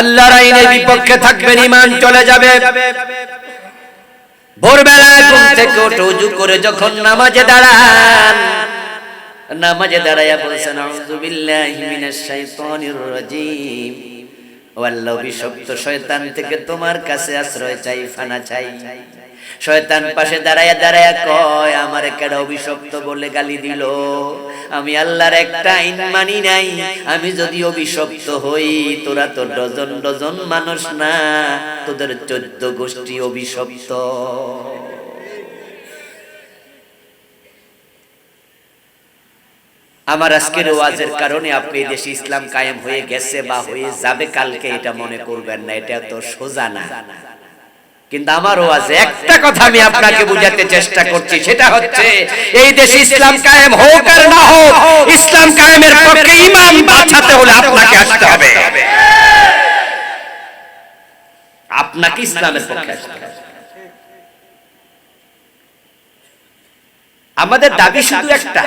আল্লাহর আইনের বিপক্ষে থাকবেন ইমান চলে যাবে। ভোরবেলায় ঘুম থেকে উঠে উজু করে যখন নামাজে দাঁড়ান নামাজে দাঁড়াইয়া বলছেন আউযু বিল্লাহি মিনাশ শাইতানির রাজীম। ও আল্লাহ অভিশপ্ত শয়তান থেকে তোমার কাছে আশ্রয় চাই ফানা চাই। শয়তান পাশে দাঁড়াইয়া দাঁড়াইয়া কয়, আমার কেডা অভিশপ্ত বলে গালি দিল? আমি আল্লাহর একটা আইন মানি নাই। আমি যদি অভিশপ্ত হই, তোরা তো ডজন ডজন মানুষ না। তোদের চোদ্দ গোষ্ঠী অভিশপ্ত। আমার আজকের ওয়াজের কারণে আপনি দেশে ইসলাম কায়েম হয়ে গেছে বা হয়ে যাবে, কালকে এটা মনে করবেন না, এটা তো সোজা না। কিন্তু আমার ওয়াজে একটা কথা আমি আপনাকে বুঝাতে চেষ্টা করছি সেটা হচ্ছে এই দেশে ইসলাম কায়েম হোক আর না হোক ইসলাম কায়েমের পক্ষে ইমান বাঁচাতে হলে আপনাকে আসতে হবে। আপনাকে ইসলামের পক্ষে আসতে হবে। আমাদের দাবি শুধু একটা।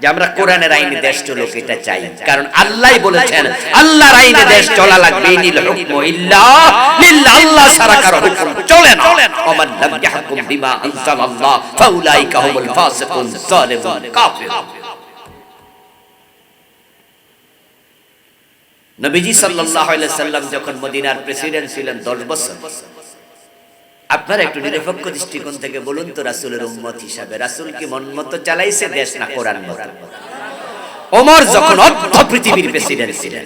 যে আমরা কোরআনের আইনে দেশ চলুক এটা চাই। কারণ আল্লাহ বলেছেন আল্লাহর আইনে দেশ চলা লাগবে নিল হুকম ইল্লা আল্লাহ ছাড়া কারও হুকুম চলে না। ওমান লাম ইয়াহকুম বিমা আনজালাল্লাহ ফাউলাইকা হুমুল ফাসিকুন কাফির নবীজি সাল্লাল্লাহু আলাইহি সাল্লাম যখন মদিনার প্রেসিডেন্ট ছিলেন 10 বছর আপনারা একটু নিরপেক্ষ দৃষ্টিকোণ থেকে বলুন তো রাসূলের উম্মত হিসাবে। রাসূল কি মন মতো চালাইছে দেশ না কোরআন মতো? ওমর যখন অর্ধ পৃথিবীর প্রেসিডেন্ট ছিলেন।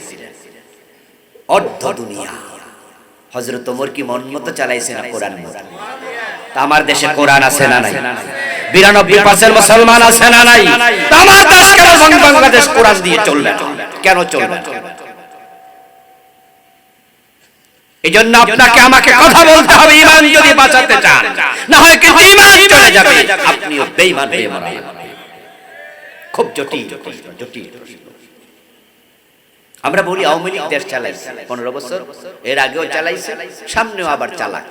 অর্ধ দুনিয়া। হযরত ওমর কি মন মতো চালাইছে না কোরআন মতো? তা আমার দেশে কোরআন আছে না নাই? বিরানব্বই পার্সেন্ট মুসলমান আছে না নাই? তা আমার দেশ কেন বাংলাদেশ কোরআন দিয়ে চলবে কেন চলবে না? এই জন্য আপনাকে আমাকে কথা বলতে হবে ইমান যদি বাঁচাতে চান। না হয় কিন্তু ইমান চলে যাবে। আপনিও বেঈমান হয়ে মারা খুব জটিল। জটিল। জটিল। আমরা বলি আওয়ামী লীগ দেশ চালাইছে পনেরো বছর এর আগেও চালাইছে সামনেও আবার চালাক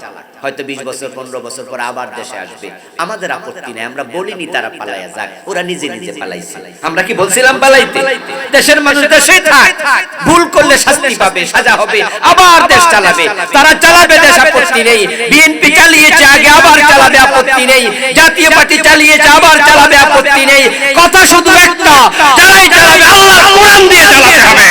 হয়তো বিশ বছর পনেরো বছর পর আবার দেশে আসবে আমাদের আপত্তি নেই আমরা বলিনি তারা পালাইয়া যাক ওরা নিজে নিজে পালাইছে আমরা কি বলছিলাম পালাইতে দেশের মানুষ দেশে থাক ভুল করলে শাস্তি পাবে সাজা হবে আবার দেশ চালাবে তারা চালাবে দেশ আপত্তি নেই বিএনপি চালিয়েছে আগে আবার চালাবে আপত্তি নেই জাতীয় পার্টি চালিয়েছে আবার চালাবে আপত্তি নেই কথা শুধু একটা যারাই চালাবে আল্লাহর কোরআন দিয়ে চালাতে হবে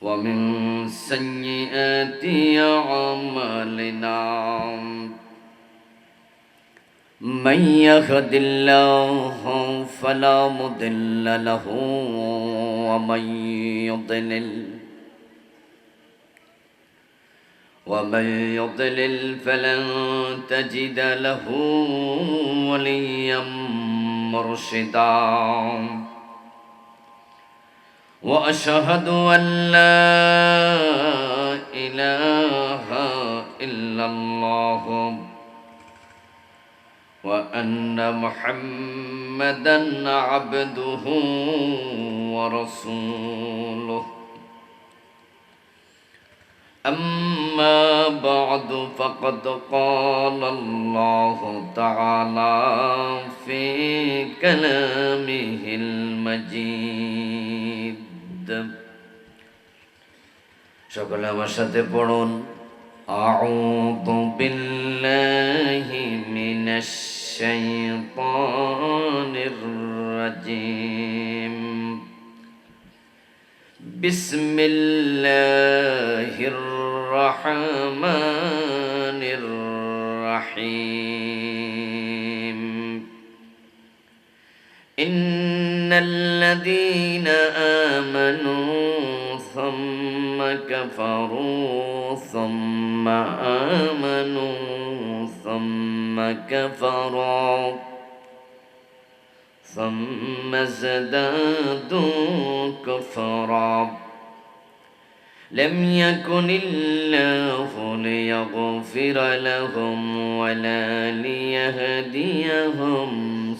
ومن سيئات أعمالنا. من يهد الله فلا مضل له ومن يضلل ومن يضلل فلن تجد له وليا مرشدا. وأشهد أن لا إله إلا الله وأن محمدا عبده ورسوله. أما بعد فقد قال الله تعالى في كلامه المجيد. সকলে আমার সাথে পড়ুন أعوذ بالله من الشيطان الرجيم بسم الله الرحمن الرحيم إن الذين آمنوا ثم كفروا ثم آمنوا ثم كفروا ثم ازدادوا كفرا لم يكن الله ليغفر لهم ولا ليهديهم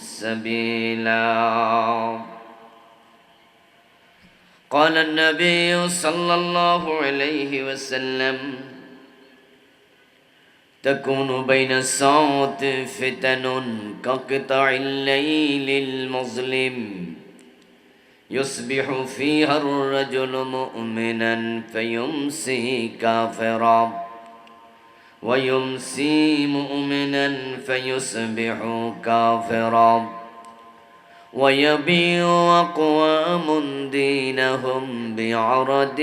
سبيلا. قال النبي صلى الله عليه وسلم تكون بين الساعة فتن كقطع الليل المظلم يصبح فيها الرجل مؤمنا فيمسي كافرا. ويمسي مؤمنا فيصبح كافرا ويبيع أقوام دينهم بعرض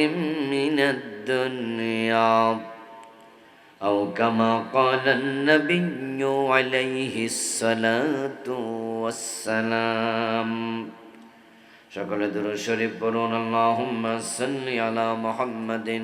من الدنيا أو كما قال النبي عليه الصلاة والسلام সকলে দুরূদ শরীফ পড়ুন আল্লাহুম্মা সাল্লি আলা মুহাম্মাদিন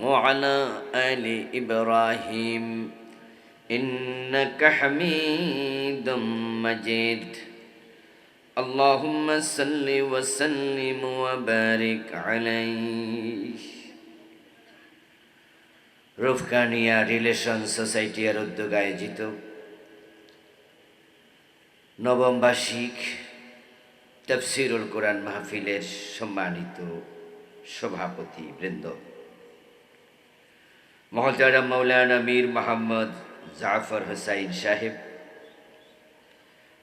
وعلى آل إبراهيم إنك حميد مجيد اللهم صل وسلم وبارك عليه রুফকানিয়া রিলেশন সোসাইটি এর উদ্যোগ আয়োজিত নবম বার্ষিক তফসিরুল কোরআন মাহফিলের সম্মানিত সভাপতি বৃন্দ মহতারা মৌলানা মীর মোহাম্মদ জাফর হুসাইন সাহেব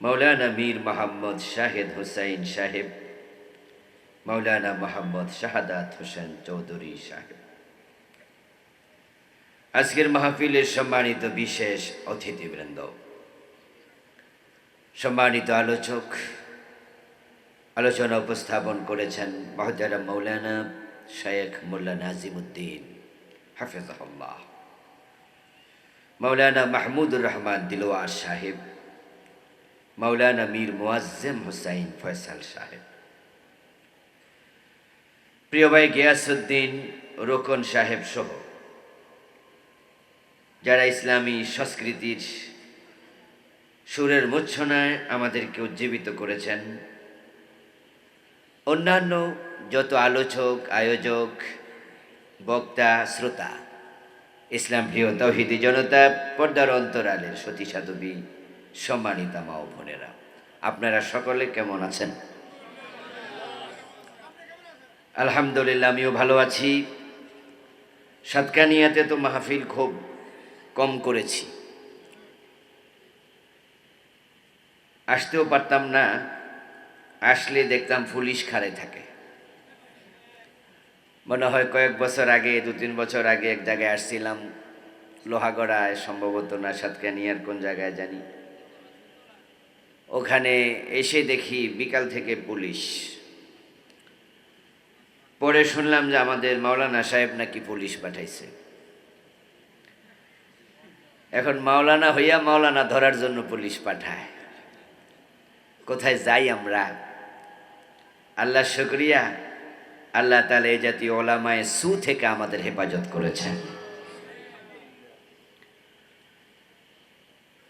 মৌলানা মীর মোহাম্মদ শাহেদ হুসাইন সাহেব মৌলানা মোহাম্মদ শাহাদাত হোসেন চৌধুরী সাহেব। আজকের মাহফিলের সম্মানিত বিশেষ অতিথিবৃন্দ, সম্মানিত আলোচক, আলোচনা উপস্থাপন করেছেন মহজারা মৌলানা শেখ মোল্লা নাজিমুদ্দিন। হাফিজাহুল্লাহ। মৌলানা মাহমুদুর রহমান দিলোয়ার সাহেব মৌলানা মীর মুয়াজ্জেম হুসাইন ফয়সাল সাহেব। প্রিয় ভাই গিয়াসুদ্দিন রোকন সাহেব সহ যারা ইসলামী সংস্কৃতির সুরের মূর্ছনায় আমাদেরকে উজ্জীবিত করেছেন, অন্যান্য যত আলোচক, আয়োজক বক্তা, শ্রোতা, ইসলাম প্রিয় তৌহিদি জনতা, পর্দার অন্তরালের সতী সাধবী সম্মানিতা মা ও বোনেরা, আপনারা সকলে কেমন আছেন? আলহামদুলিল্লাহ, আমিও ভালো আছি। সাতকানিয়াতে তো মাহফিল খুব কম করেছি। আসতেও পারতাম না, আসলে দেখতাম পুলিশ খাড়ে থাকে। মনে হয় কয়েক বছর আগে, দু তিন বছর আগে এক জায়গায় আসছিলাম, লোহাগড়ায়, সম্ভবত না সাতকানিয়ার কোন জায়গায় জানি। ওখানে এসে দেখি বিকাল থেকে পুলিশ। পরে শুনলাম যে আমাদের মাওলানা সাহেব নাকি পুলিশ পাঠাইছে। এখন মাওলানা হইয়া মাওলানা ধরার জন্য পুলিশ পাঠায়। কোথায় যাই আমরা? আল্লাহ শুক্রিয়া। আল্লাহ তালা এই জাতীয় ওলামায় সু থেকে আমাদের হেফাজত করেছেন।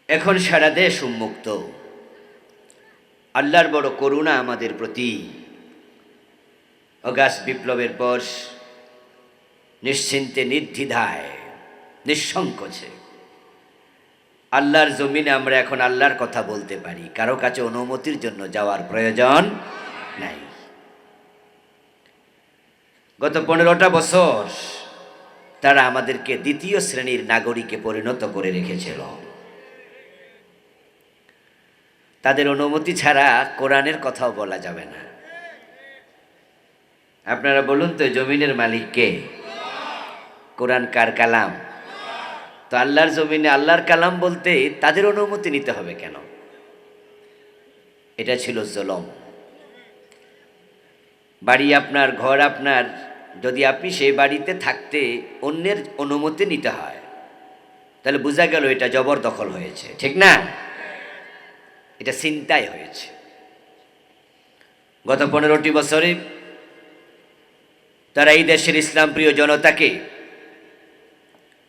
এখন সারা দেশ উন্মুক্ত। আল্লাহর বড় করুণা আমাদের প্রতি। অগাস্ট বিপ্লবের পর নিশ্চিন্তে নির্দ্বিধায়, নিঃসংকোচে। আল্লাহর জমিনে আমরা এখন আল্লাহর কথা বলতে পারি। কারও কাছে অনুমতির জন্য যাওয়ার প্রয়োজন নাই। গত পনেরোটা বছর তারা আমাদেরকে দ্বিতীয় শ্রেণির নাগরিকে পরিণত করে রেখেছিল। তাদের অনুমতি ছাড়া কোরআনের কথাও বলা যাবে না। আপনারা বলুন তো জমিনের মালিক কে? কোরআন কার কালাম? তো আল্লাহর জমিনে আল্লাহর কালাম বলতে তাদের অনুমতি নিতে হবে কেন? এটা ছিল জলম। বাড়ি আপনার, ঘর আপনার যদি আপনি সেই বাড়িতে থাকতে অন্যের অনুমতি নিতে হয়, তাহলে বোঝা গেল এটা জবরদখল হয়েছে। ঠিক না? এটা চিন্তায় হয়েছে। গত পনেরোটি বছরে তারা এই দেশের ইসলাম প্রিয় জনতাকে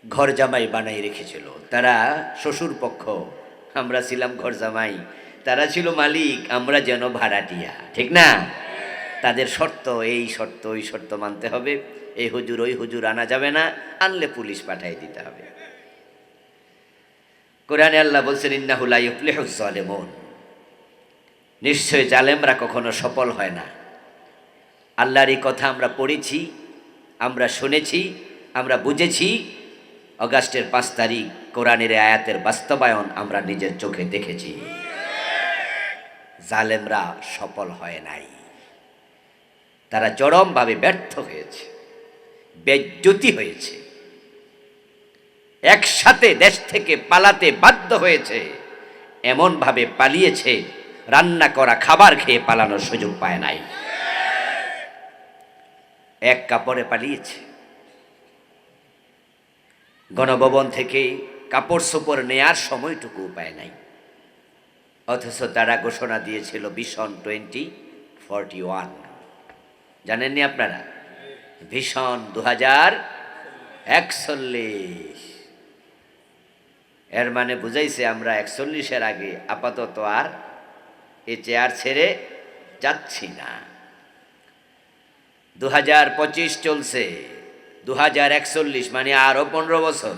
ঘর জামাই বানাই রেখেছিল। তারা শ্বশুর পক্ষ, আমরা ছিলাম ঘর জামাই, তারা ছিল মালিক, আমরা যেন ভাড়াটিয়া। ঠিক না? তাদের শর্ত, এই শর্ত, ওই শর্ত মানতে হবে। এই হুজুর, ওই হুজুর আনা যাবে না, আনলে পুলিশ পাঠাই দিতে হবে। কোরআনে আল্লাহ বলছেন ইন্নাহুলা ইউফলিহুজ জালেমুন নিশ্চয় জালেমরা কখনো সফল হয় না। আল্লাহর এই কথা আমরা পড়েছি, আমরা শুনেছি, আমরা বুঝেছি। অগাস্টের পাঁচ তারিখ কোরআনের আয়াতের বাস্তবায়ন আমরা নিজের চোখে দেখেছি। জালেমরা সফল হয় নাই। তারা চরমভাবে ব্যর্থ হয়েছে বেজ্জতি হয়েছে। একসাথে দেশ থেকে পালাতে বাধ্য হয়েছে, এমনভাবে পালিয়েছে, রান্না করা খাবার খেয়ে পালানোর সুযোগ পায় নাই। এক কাপড়ে পালিয়েছে। গণভবন থেকে কাপড় সোপড় নেয়ার সময়টুকু পায় নাই। অথচ তারা ঘোষণা দিয়েছিল ভীষণ টোয়েন্টি ফর্টি ওয়ান জানেননি আপনারা? ভীষণ দু হাজার একচল্লিশ। এর মানে বুঝাইছে আমরা একচল্লিশের আগে আপাতত আর এ চেয়ার ছেড়ে যাচ্ছি না। দু হাজার পঁচিশ চলছে। দু হাজার একচল্লিশ মানে আরও পনেরো বছর।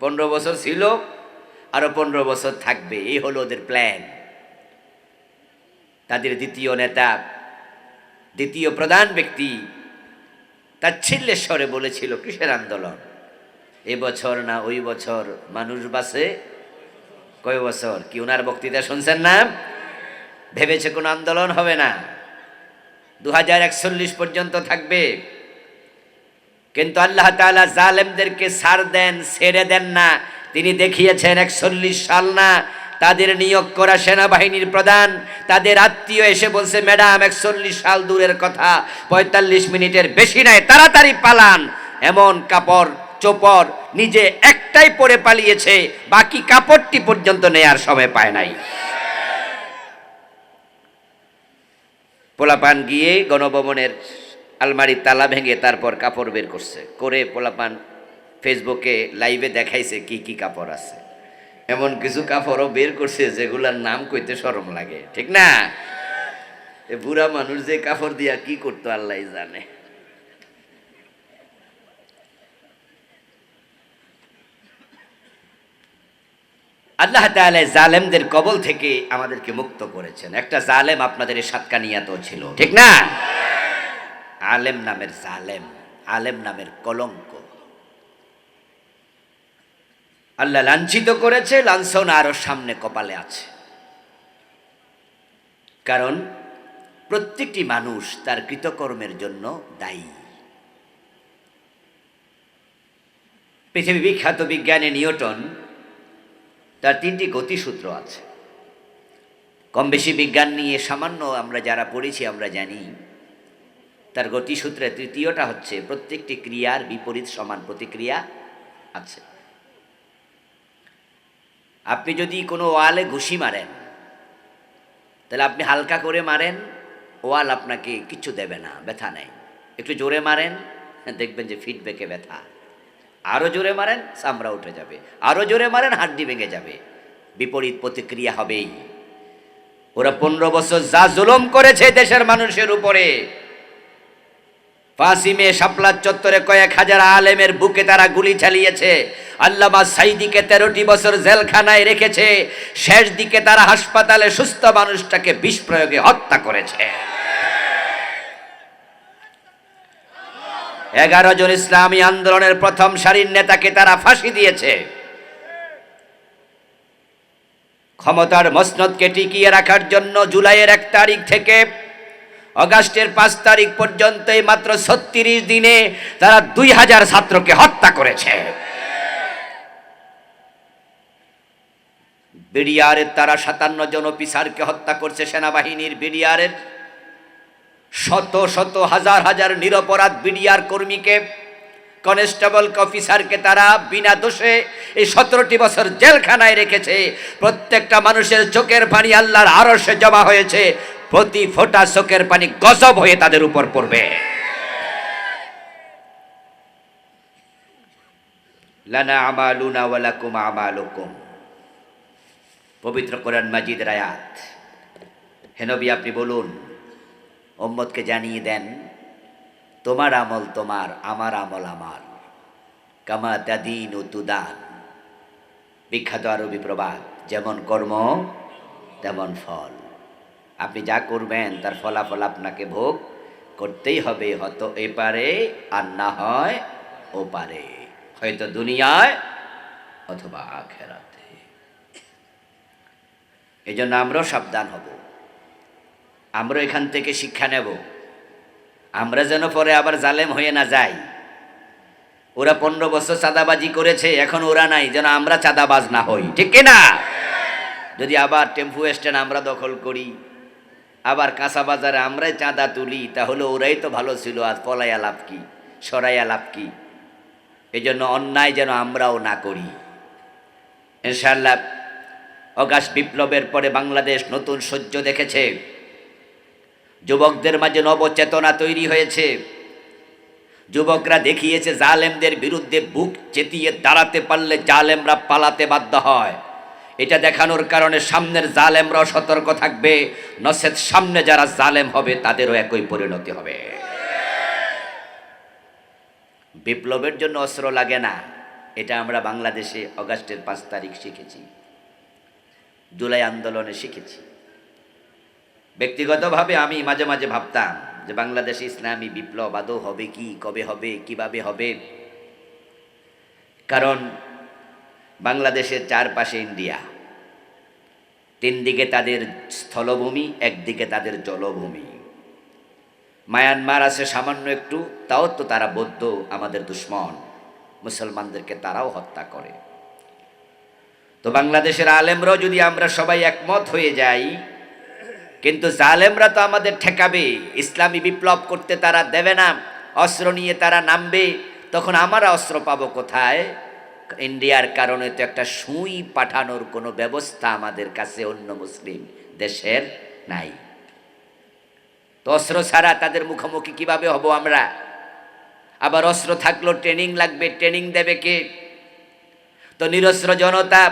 পনেরো বছর ছিল আরও পনেরো বছর থাকবে। এই হলো ওদের প্ল্যান তাদের দ্বিতীয় নেতা দ্বিতীয় প্রধান ব্যক্তি তার ছিল্লেশ্বরে বলেছিল, কিসের আন্দোলন? এ বছর না ওই বছর মানুষ বাসে কয় বছর? কি ওনার বক্তৃতা শুনছেন না? ভেবেছে কোনো আন্দোলন হবে না। দু হাজার একচল্লিশ পর্যন্ত থাকবে। কিন্তু আল্লাহ তাআলা জালেমদেরকে সার দেন, ছেড়ে দেন না। তিনি দেখিয়েছেন, একচল্লিশ সাল না তাদের নিয়োগ করা সেনাবাহিনীর প্রধান। তাদের আত্মীয় এসে বলছে, ম্যাডাম, একচল্লিশ সাল দূরের কথা। পঁয়তাল্লিশ মিনিটের বেশি নয়, তাড়াতাড়ি পালান। এমন কাপড়, চোপড় নিজে একটাই পরে পালিয়েছে। বাকি কাপড়টি পর্যন্ত নেয়ার সময় পায় নাই। পোলাপান গিয়ে গণভবনের আলমারির তালা ভেঙে তারপর কাপড় বের করছে। করে পোলাপান ফেসবুকে লাইভে দেখাইছে কি কি কাপড় আছে। এমন কিছু কাপড়ও বের করছে যেগুলার নাম কইতে শরম লাগে, ঠিক না? এ বুড়া মানুষ যে কাপড় দিয়া কি করতো আল্লাহ জানে। আল্লাহ তাআলা জালেমদের কবল থেকে আমাদেরকে মুক্ত করেছেন। একটা জালেম আপনাদের এই সাতকানিয়াতেও ছিল, ঠিক না? আলেম নামের জালেম, আলেম নামের কলঙ্ক। আল্লাহ লাঞ্ছিত করেছে, লাঞ্ছন আরও সামনে কপালে আছে। কারণ প্রত্যেকটি মানুষ তার কৃতকর্মের জন্য দায়ী। পৃথিবী বিখ্যাত বিজ্ঞানী নিউটন, তার তিনটি গতিসূত্র আছে। কম বেশি বিজ্ঞান নিয়ে সামান্য আমরা যারা পড়েছি, আমরা জানি, তার গতিসূত্রে তৃতীয়টা হচ্ছে প্রত্যেকটি ক্রিয়ার বিপরীত সমান প্রতিক্রিয়া আছে। আপনি যদি কোনো ওয়ালে ঘুষি মারেন, তাহলে আপনি হালকা করে মারেন, ওয়াল আপনাকে কিচ্ছু দেবে না, ব্যথা নেই। একটু জোরে মারেন, দেখবেন যে ফিডব্যাকে ব্যথা। আরও জোরে মারেন, চামড়া উঠে যাবে। আরও জোরে মারেন, হাড্ডি ভেঙে যাবে। বিপরীত প্রতিক্রিয়া হবেই। ওরা পনেরো বছর যা জুলুম করেছে দেশের মানুষের উপরে ফাসিমে শাপলার চত্বরে কয়েক হাজার আলেমের বুকে তারা গুলি চালিয়েছে। আল্লামা সাইদিকে তেরোটি বছর জেলখানায় রেখেছে। শেষ দিকে তারা হাসপাতালে সুস্থ মানুষটাকে বিষ প্রয়োগে হত্যা করেছে। এগারো জন ইসলামী আন্দোলনের প্রথম সারির নেতাকে তারা ফাঁসি দিয়েছে। ক্ষমতার মসনদকে টিকিয়ে রাখার জন্য জুলাইয়ের এক তারিখ থেকে অগাস্টের পাঁচ তারিখ পর্যন্ত এই মাত্র ছত্রিশ দিনে তারা দুই হাজার ছাত্রকে হত্যা করেছে। বিডিআরের তারা সাতান্ন জন অফিসারকে হত্যা করছে সেনাবাহিনীর বিডিআরের। শত শত হাজার হাজার নিরপরাধ বিডিআর কর্মীকে কনস্টেবল অফিসারকে তারা বিনা দোষে এই সতেরোটি বছর জেলখানায় রেখেছে। প্রত্যেকটা মানুষের চোখের পানি আল্লাহর আরশে জমা হয়েছে। প্রতি ফোটা চোখের পানি গজব হয়ে তাদের উপর পড়বে। লানা আমালুনা ওয়ালাকুম আমালুকুম। পবিত্র কোরআন মাজিদের রায়াত হেনবি আপনি বলুন ওম্মদকে জানিয়ে দেন, তোমার আমল তোমার, আমার আমল আমার। কামা দাদিন ও তুদান। বিখ্যাত আরবি প্রবাদ, যেমন কর্ম, তেমন ফল। আপনি যা করবেন, তার ফলাফল আপনাকে ভোগ করতেই হবে। হয়তো এপারে আর না হয় ও পারে হয়তো দুনিয়ায় অথবা আখেরাতে। এই জন্য আমরাও সাবধান হব। আমরা এখান থেকে শিক্ষা নেব। আমরা যেন পরে আবার জালেম হয়ে না যাই। ওরা পনেরো বছর চাঁদাবাজি করেছে, এখন ওরা নাই, যেন আমরা চাঁদাবাজ না হই। ঠিক না যদি আবার টেম্পু স্ট্যান্ড আমরা দখল করি আবার কাঁচা বাজারে আমরাই চাঁদা তুলি তাহলে ওরাই তো ভালো ছিল, আজ পলাইয়া লাভ কি, সরাইয়া লাভ কি? এই জন্য অন্যায় যেন আমরাও না করি। ইনশাল্লাহ অগাস্ট বিপ্লবের পরে বাংলাদেশ নতুন সহ্য দেখেছে। যুবকদের মাঝে নবচেতনা তৈরি হয়েছে। যুবকরা দেখিয়েছে, জালেমদের বিরুদ্ধে বুক চেতিয়ে দাঁড়াতে পারলে জালেমরা পালাতে বাধ্য হয়। এটা দেখানোর কারণে সামনের জালেমরাও সতর্ক থাকবে। নসেদ সামনে যারা জালেম হবে, তাদেরও একই পরিণতি হবে। বিপ্লবের জন্য অস্ত্র লাগে না। এটা আমরা বাংলাদেশে অগাস্টের পাঁচ তারিখ শিখেছি। জুলাই আন্দোলনে শিখেছি। ব্যক্তিগতভাবে আমি মাঝে মাঝে ভাবতাম যে বাংলাদেশে ইসলামী বিপ্লব আদৌ হবে কি, কবে হবে, কীভাবে হবে? কারণ বাংলাদেশের চারপাশে ইন্ডিয়া। তিন দিকে তাদের স্থলভূমি, একদিকে তাদের জলভূমি। মায়ানমার আছে সামান্য একটু, তাও তো তারা বৌদ্ধ, আমাদের দুশ্মন। মুসলমানদেরকে তারাও হত্যা করে। তো বাংলাদেশের আলেমরাও যদি আমরা সবাই একমত হয়ে যাই, কিন্তু জালেমরা তো আমাদের ঠেকাবে, ইসলামী বিপ্লব করতে তারা দেবে না, অস্ত্র নিয়ে তারা নামবে, তখন আমরা অস্ত্র পাবো কোথায়? ইন্ডিয়ার কারণে তো একটা সুই পাঠানোর কোনো ব্যবস্থা আমাদের কাছে অন্য মুসলিম দেশের নাই। তো অস্ত্র ছাড়া তাদের মুখোমুখি কীভাবে হব আমরা? আবার অস্ত্র থাকলেও ট্রেনিং লাগবে, ট্রেনিং দেবে কে? তো নিরস্ত্র জনতা,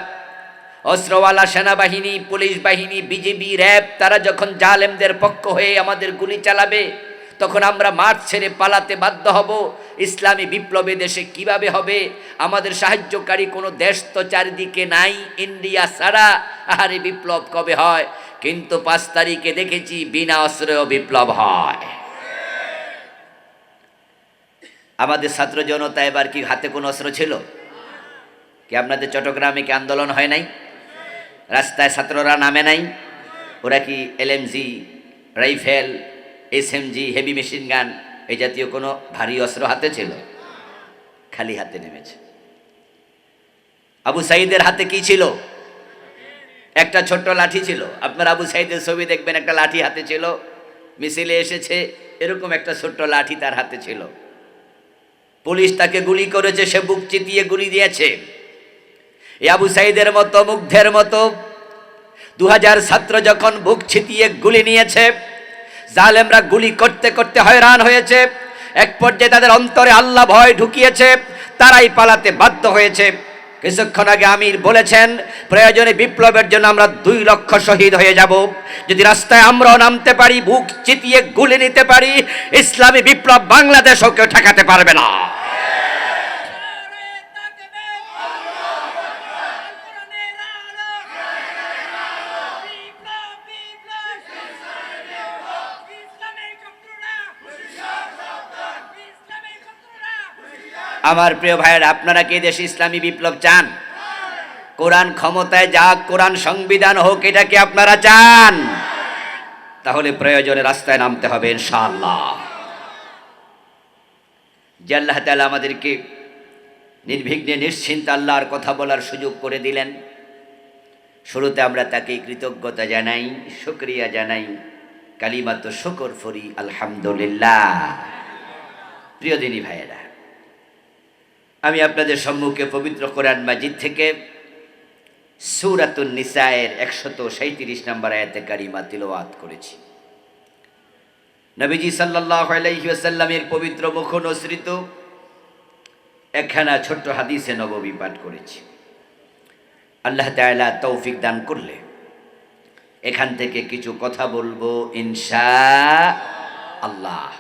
অস্ত্রওয়ালা সেনাবাহিনী, পুলিশ বাহিনী বিজেপি র্যাব, তারা যখন জালেমদের পক্ষ হয়ে আমাদের গুলি চালাবে তখন আমরা মাঠ ছেড়ে পালাতে বাধ্য হব। ইসলামী বিপ্লবে দেশে কীভাবে হবে? আমাদের সাহায্যকারী কোনো দেশ তো চারিদিকে নাই, ইন্ডিয়া ছাড়া। আহারে, বিপ্লব কবে হয়? কিন্তু পাঁচ তারিখে দেখেছি বিনা অস্ত্রেও বিপ্লব হয়। আমাদের ছাত্র জনতা এবার কি হাতে কোনো অস্ত্র ছিল? কি আপনাদের চট্টগ্রামে কি আন্দোলন হয় নাই? রাস্তায় ছাত্ররা নামে নাই? ওরা কি LMG, rifle SMG heavy machine gun এই জাতীয় কোনো ভারী অস্ত্র হাতে ছিল? খালি হাতে নেমেছে। আবু সাইদের হাতে কি ছিল? একটা ছোট্ট লাঠি ছিল। আপনার আবু সাইদের ছবি দেখবেন, একটা লাঠি হাতে ছিল। মিছিলে এসেছে, এরকম একটা ছোট্ট লাঠি তার হাতে ছিল। পুলিশ তাকে গুলি করেছে, সে বুক চিতিয়ে গুলি দিয়েছে। আবু সাইদের মতো, মুগ্ধের মতো দু হাজার ছাত্র যখন বুক ছিটিয়ে গুলি নিয়েছে জালেমরা গুলি করতে করতে হয়রান হয়েছে। এক পর্যায়ে তাদের অন্তরে আল্লাহ ভয় ঢুকিয়েছে, তারাই পালাতে বাধ্য হয়েছে। কিছুক্ষণ আগে আমির বলেছেন, প্রয়োজনে বিপ্লবের জন্য আমরা দুই লক্ষ শহীদ হয়ে যাব। যদি রাস্তায় আমরাও নামতে পারি, বুক চিতিয়ে গুলি নিতে পারি, ইসলামী বিপ্লব বাংলাদেশও কেউ ঠেকাতে পারবে না। আমার প্রিয় ভাইয়েরা, আপনারা কি দেশে ইসলামী বিপ্লব চান? কোরআন ক্ষমতায় যাক, কোরআন সংবিধান হোক, এটা কি আপনারা চান? তাহলে প্রয়োজনে রাস্তায় নামতে হবে, ইনশাআল্লাহ। যে আল্লাহ তাআলা আমাদেরকে নির্বিঘ্নে, নিশ্চিন্ত আল্লাহর কথা বলার সুযোগ করে দিলেন। শুরুতে আমরা তাকে কৃতজ্ঞতা জানাই, শুক্রিয়া জানাই। কালিমাত শুকর ফরি, আলহামদুলিল্লাহ। প্রিয় দিনী ভাইয়েরা আমি আপনাদের সম্মুখে পবিত্র কোরআন মাজিদ থেকে সুরাতুন নিসায়ের একশত সাঁত্রিশ নম্বর আয়াতে কারিমা তিলওয়াত করেছি। নবীজি সাল্লাহ আলাইসাল্লামের পবিত্র মুখ নসৃত একখানা ছোট্ট হাদিসে নববী পাঠ করেছি। আল্লাহ তাআলা তৌফিক দান করলে এখান থেকে কিছু কথা বলব ইনশা আল্লাহ।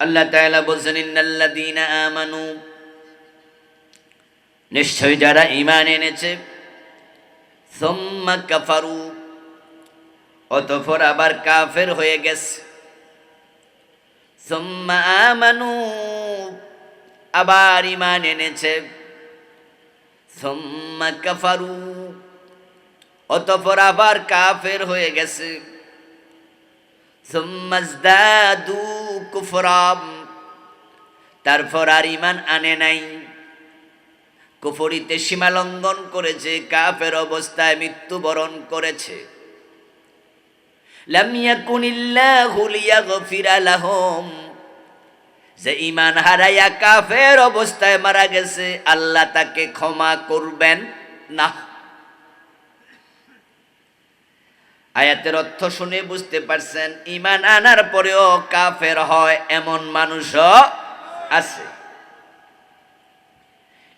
আল্লাহ তাআলা বলছেন, ইন্নাল্লাযীনা আমানু। নিশ্চয় যারা ঈমান এনেছে, সুম্মা কাফারু, অতঃপর আবার কাফের হয়ে গেছে। সুম্মা আমানু, আবার ঈমান এনেছে। সুম্মা কাফারু, অতঃপর আবার কাফের হয়ে গেছে। তারপর আর ইমান আনে নাই। কুফরিতে সীমা লঙ্ঘন করেছে, কাফের অবস্থায় মৃত্যুবরণ করেছে। যে ইমান হারাইয়া কাফের অবস্থায় মারা গেছে, আল্লাহ তাকে ক্ষমা করবেন না। আয়াতের অর্থ শুনে বুঝতে পারছেন ইমান আনার পরেও কাফের হয় এমন মানুষও আছে।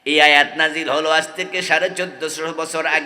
এই আয়াত নাজিল হলো আজ থেকে সাড়ে চোদ্দশো বছর আগে।